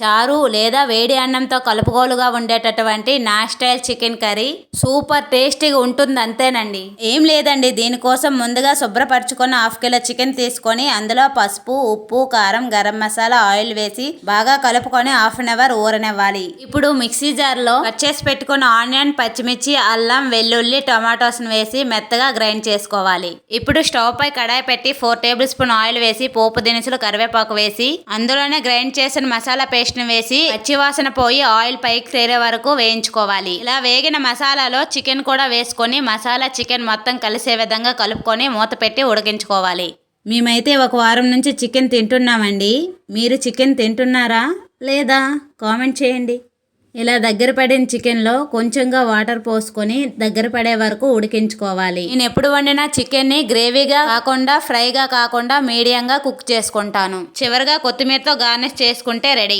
చారు లేదా వేడి అన్నంతో కలుపుకోలుగా ఉండేటటువంటి నా స్టైల్ చికెన్ కర్రీ సూపర్ టేస్టీగా ఉంటుంది అంతేనండి ఏం లేదండి దీనికోసం ముందుగా శుభ్రపరచుకున్న హాఫ్ కిలో చికెన్ తీసుకొని అందులో పసుపు ఉప్పు కారం గరం మసాలా ఆయిల్ వేసి బాగా కలుపుకొని హాఫ్ అన్ అవర్ ఊరనివ్వాలి. ఇప్పుడు మిక్సీ జార్లో కట్ చేసి పెట్టుకున్న ఆనియన్ పచ్చిమిర్చి అల్లం వెల్లుల్లి టొమాటోస్ వేసి మెత్తగా గ్రైండ్ చేసుకోవాలి. ఇప్పుడు స్టవ్ పై కడాయి పెట్టి ఫోర్ టేబుల్ స్పూన్ ఆయిల్ వేసి పోపు దినుసులు కరివేపాకు వేసి అందులోనే గ్రైండ్ చేసిన మసాలా పేస్ట్ ని వేసి పచ్చివాసన పోయి ఆయిల్ పైకి తేరే వరకు వేయించుకోవాలి. ఇలా వేగిన మసాలాలో చికెన్ కూడా వేసుకొని మసాలా చికెన్ మొత్తం కలిసే విధంగా కలుపుకొని మూత పెట్టి ఉడికించుకోవాలి. మేమైతే ఒక వారం నుంచి చికెన్ తింటున్నామండి. మీరు చికెన్ తింటున్నారా? లేదా కామెంట్ చేయండి. ఇలా దగ్గర పడిన చికెన్లో కొంచెంగా వాటర్ పోసుకొని దగ్గర పడే వరకు ఉడికించుకోవాలి. నేను ఎప్పుడు వండినా చికెన్ని గ్రేవీగా కాకుండా ఫ్రైగా కాకుండా మీడియంగా కుక్ చేసుకుంటాను. చివరిగా కొత్తిమీరతో గార్నిష్ చేసుకుంటే రెడీ.